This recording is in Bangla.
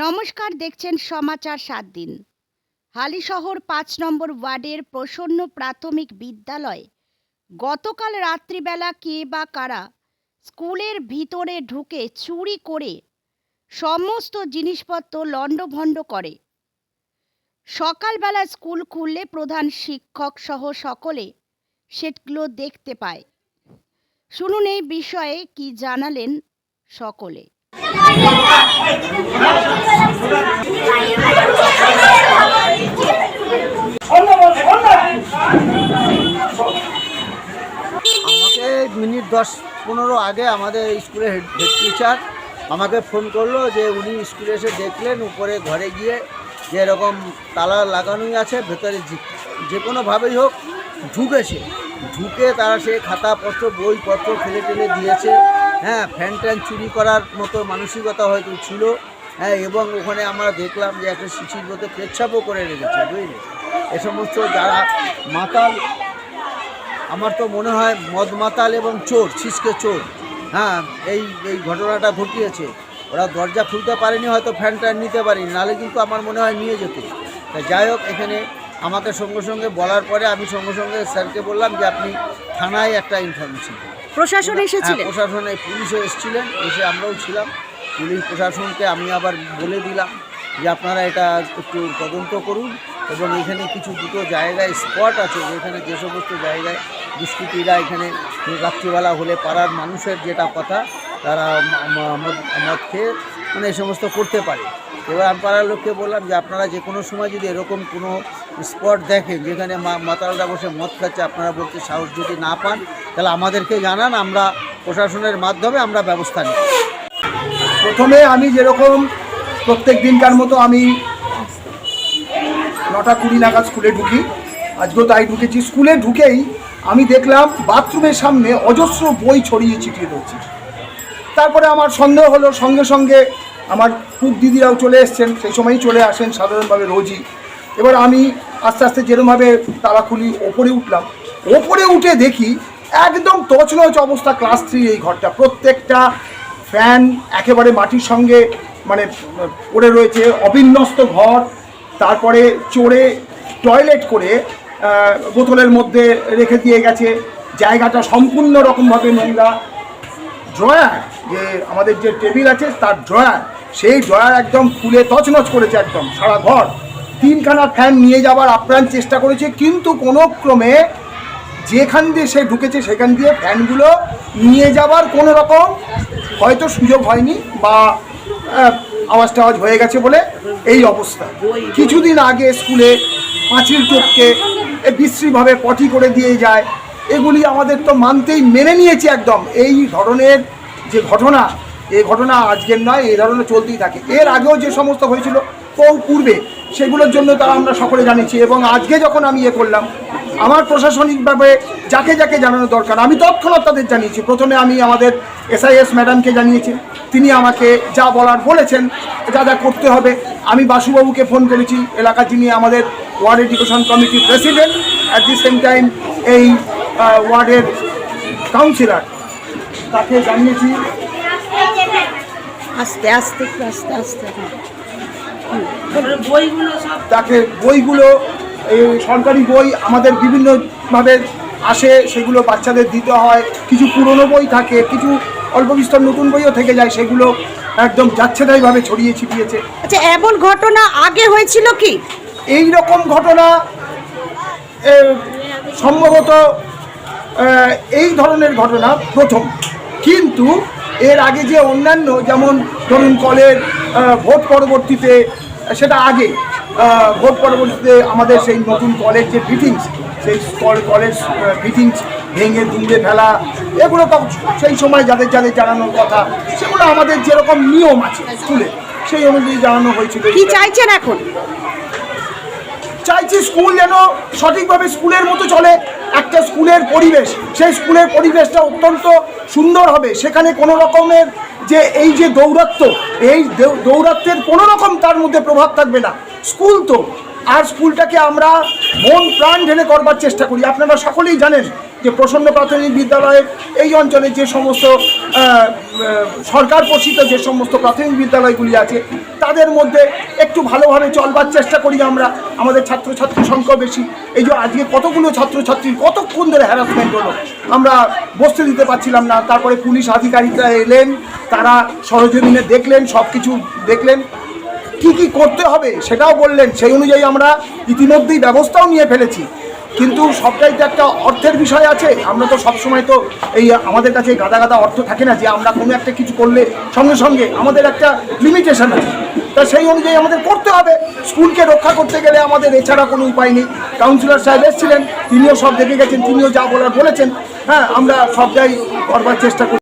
নমস্কার, দেখছেন সমাচার সাত দিন। হালিশহর পাঁচ নম্বর ওয়ার্ডের প্রসন্ন প্রাথমিক বিদ্যালয়। গতকাল রাত্রিবেলা কে বা কারা স্কুলের ভিতরে ঢুকে চুরি করে সমস্ত জিনিসপত্র লণ্ডভণ্ড করে। সকালবেলা স্কুল খুললে প্রধান শিক্ষক সহ সকলে সেগুলো দেখতে পায়। শুনুন এই বিষয়ে কি জানালেন সকলে। আমাকে মিনিট দশ পনেরো আগে আমাদের স্কুলের হেড টিচার আমাকে ফোন করল যে উনি স্কুলে এসে দেখলেন, উপরে ঘরে গিয়ে যে এরকম তালা লাগানোই আছে, ভেতরে যে- কোনোভাবেই হোক ঢুকেছে। ঢুকে তারা সে খাতাপত্র, বইপত্র ফেলে টেলে দিয়েছে। হ্যাঁ ফ্যান ট্যান চুরি করার মতো মানসিকতা হয়তো ছিল। হ্যাঁ এবং ওখানে আমরা দেখলাম যে একটা শিশির মতো পেচ্ছাপও করে রেখেছে, বুঝলি? এ সমস্ত যারা মাতাল, আমার তো মনে হয় মদ মাতাল এবং চোর ছিসকে চোর। হ্যাঁ এই এই ঘটনাটা ঘটিয়েছে। ওরা দরজা খুলতে পারেনি, হয়তো ফ্যান ট্যান নিতে পারেনি, নাহলে কিন্তু আমার মনে হয় নিয়ে যেত। তা যাই হোক, এখানে আমাকে সঙ্গে সঙ্গে বলার পরে আমি সঙ্গে সঙ্গে স্যারকে বললাম যে আপনি থানায় একটা ইনফরমেশন প্রশাসন এসেছিলেন? প্রশাসনে পুলিশও এসেছিলেন এসে আমরাও ছিলাম। পুলিশ প্রশাসনকে আমি আবার বলে দিলাম যে আপনারা এটা একটু তদন্ত করুন এবং এখানে কিছু দুটো জায়গায় স্পট আছে যেখানে যে সমস্ত জায়গায় দুষ্কৃতীরা এখানে রাত্রিবেলা হলে পাড়ার মানুষের যেটা কথা তারা মদ খেয়ে মানে এই সমস্ত করতে পারে। এবার আমি পাড়ার লোককে বললাম যে আপনারা যে কোনো সময় যদি এরকম কোনো স্পট দেখেন যেখানে মাতালরা বসে মদ খাচ্ছে, আপনারা বলতে সাহস যদি না পান, তাহলে আমাদেরকে জানান, আমরা প্রশাসনের মাধ্যমে আমরা ব্যবস্থা নিই। প্রথমে আমি যেরকম প্রত্যেক দিনকার মতো আমি নটা কুড়ি নাগাদ স্কুলে ঢুকি। আজকেও তাই ঢুকেছি। স্কুলে ঢুকেই আমি দেখলাম বাথরুমের সামনে অজস্র বই ছড়িয়ে ছিটিয়ে রয়েছে। তারপরে আমার সন্দেহ হলো, সঙ্গে সঙ্গে আমার কুক দিদিরাও চলে এসছেন, সেই সময়ই চলে আসেন সাধারণভাবে রোজই। এবার আমি আস্তে আস্তে যেরমভাবে তালা খুলি, ওপরে উঠলাম। ওপরে উঠে দেখি একদম তছনছ অবস্থা ক্লাস থ্রি এই ঘরটা। প্রত্যেকটা ফ্যান একেবারে মাটির সঙ্গে মানে পড়ে রয়েছে, অবিন্যস্ত ঘর। তারপরে চড়ে টয়লেট করে বোতলের মধ্যে রেখে দিয়ে গেছে। জায়গাটা সম্পূর্ণ রকমভাবে নোংরা। ড্রয়ার যে আমাদের যে টেবিল আছে, তার ড্রয়ার সেই ড্রয়ার একদম ফুলে তছনছ করেছে একদম সারা ঘর। তিনখানা ফ্যান নিয়ে যাওয়ার আপ্রাণ চেষ্টা করেছে, কিন্তু কোনো ক্রমে যেখান দিয়ে সে ঢুকেছে সেখান দিয়ে ফ্যানগুলো নিয়ে যাওয়ার কোনো রকম হয়তো সুযোগ হয়নি বা আওয়াজ টাওয়াজ হয়ে গেছে বলে এই অবস্থা। কিছুদিন আগে স্কুলে পাঁচিল টপকে বিশ্রীভাবে পটি করে দিয়ে যায়, এগুলি আমাদের তো মানতেই মেনে নিয়েছি একদম। এই ধরনের যে ঘটনা এই ঘটনা আজকের নয় এই ধরনের চলতেই থাকে। এর আগেও যে সমস্ত হয়েছিল পূর্বে সেগুলোর জন্য তারা আমরা সকলে জানিয়েছি এবং আজকে যখন আমি ইয়ে করলাম আমার প্রশাসনিকভাবে যাকে যাকে জানানো দরকার আমি তৎক্ষণাৎ তাদের জানিয়েছি প্রথমে আমি আমাদের এসআইএস ম্যাডামকে জানিয়েছি তিনি আমাকে যা বলার বলেছেন যা যা করতে হবে আমি বাসুবাবুকে ফোন করেছি এলাকার যিনি আমাদের ওয়ার্ড এডুকেশন কমিটির president at the same time এই ওয়ার্ডের কাউন্সিলর তাকে জানিয়েছি আস্তে আস্তে একটু আস্তে আস্তে তাকে বইগুলো এই সরকারি বই আমাদের বিভিন্নভাবে আসে সেগুলো বাচ্চাদের দিতে হয়। কিছু পুরনো বই থাকে কিছু অল্প বিস্তর নতুন বইও থেকে যায় সেগুলো একদম যাচ্ছে তাইভাবে ছড়িয়ে ছিটিয়েছে। আচ্ছা এমন ঘটনা আগে হয়েছিল কি? এই রকম ঘটনা সম্ভবত এই ধরনের ঘটনা প্রথম। কিন্তু এর আগে যে অন্যান্য যেমন ধরুন কলের ভোট পরবর্তীতে সেটা আগে ভোট পরবর্তীতে আমাদের সেই নতুন কলেজ যে ফিটিংস সেই কলেজ ফিটিংস ভেঙে দুমড়ে ফেলা এগুলো তো সেই সময় যাদের যাদের জানানোর কথা সেগুলো আমাদের যেরকম নিয়ম আছে স্কুলে সেই অনুযায়ী জানানো হয়েছিল। কি চাইছেন এখন? চাইছি স্কুল যেন সঠিকভাবে স্কুলের মতো চলে একটা স্কুলের পরিবেশ, সেই স্কুলের পরিবেশটা অত্যন্ত সুন্দর হবে। সেখানে কোনো রকমের যে এই যে দৌরাত্ম, এই দৌরাত্মের কোনো রকম তার মধ্যে প্রভাব থাকবে না। স্কুল তো, আর স্কুলটাকে আমরা মন প্রাণ ঢেলে করবার চেষ্টা করি। আপনারা সকলেই জানেন যে প্রসন্ন প্রাথমিক বিদ্যালয়ের এই অঞ্চলে যে সমস্ত সরকার পোষিত যে সমস্ত প্রাথমিক বিদ্যালয়গুলি আছে তাদের মধ্যে একটু ভালোভাবে চলবার চেষ্টা করি আমরা, আমাদের ছাত্রছাত্রী সংখ্যা বেশি। এই যে আজকে কতগুলো ছাত্রছাত্রী, কতক্ষণ ধরে হ্যারাসমেন্ট হলো? আমরা বসতে দিতে পারছিলাম না, তারপরে পুলিশ আধিকারিকরা এলেন, তারা সরজমিনে দেখলেন সব কিছু দেখলেন। কি কি করতে হবে সেটাও বললেন, সেই অনুযায়ী আমরা ইতিমধ্যেই ব্যবস্থাও নিয়ে ফেলেছি। কিন্তু সবটাই তো একটা অর্থের বিষয় আছে। আমরা তো সবসময় তো এই আমাদের কাছে গাদা গাদা অর্থ থাকে না যে আমরা কোনো একটা কিছু করলে সঙ্গে সঙ্গে আমাদের একটা লিমিটেশন আছে। তা সেই অনুযায়ী আমাদের করতে হবে। স্কুলকে রক্ষা করতে গেলে আমাদের এছাড়া কোনো উপায় নেই। কাউন্সিলর সাহেব এসেছিলেন, তিনিও সব দেখে গেছেন, তিনিও যা বলার বলেছেন। হ্যাঁ আমরা সবটাই করবার চেষ্টা করি।